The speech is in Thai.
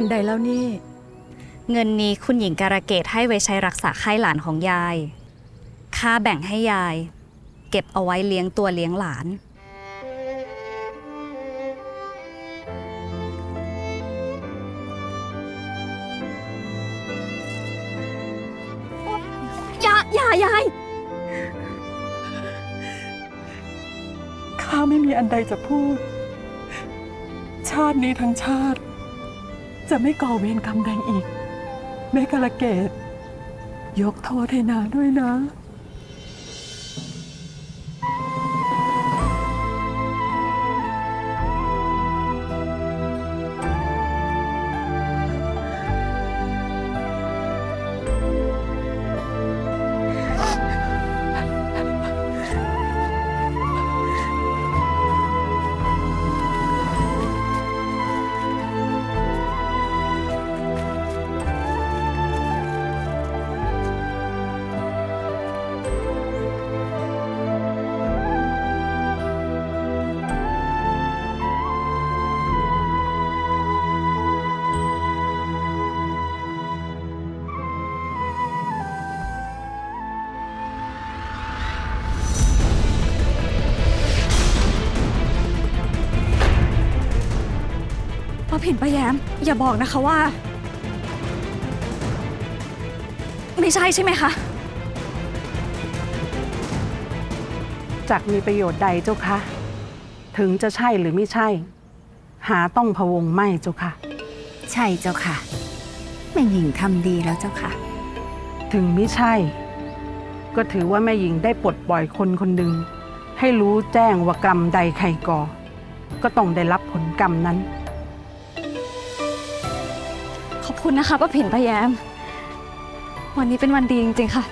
อันใดแล้วนี่ เงินนี้คุณหญิงการะเกดให้ไว้ใช้รักษาไข้หลานของยาย ค่าแบ่งให้ยาย เก็บเอาไว้เลี้ยงตัวเลี้ยงหลาน อย่าอย่ายาย ข้าไม่มีอันใดจะพูด ชาตินี้ทั้งชาติ จะไม่ก่อเวรกรรมใดอีก แม่กาละเกดยกโทษให้นาด้วยนะ ป้าผินป้าแย้ม อย่าบอกนะคะว่า ไม่ใช่ใช่ไหมคะ จักมีประโยชน์ใดเจ้าคะ ถึงจะใช่หรือไม่ใช่ หาต้องพะวงไม่เจ้าค่ะ ใช่เจ้าค่ะแม่หญิงทำดีแล้วเจ้าค่ะ ถึงไม่ใช่ ก็ถือว่าแม่หญิงได้ปลดปล่อยคนคนหนึ่งให้รู้แจ้งว่ากรรมใดใครก่อ ก็ต้องได้รับผลกรรมนั้น ขอบคุณนะคะป้าผินป้าแย้ม วันนี้เป็นวันดีจริงๆค่ะ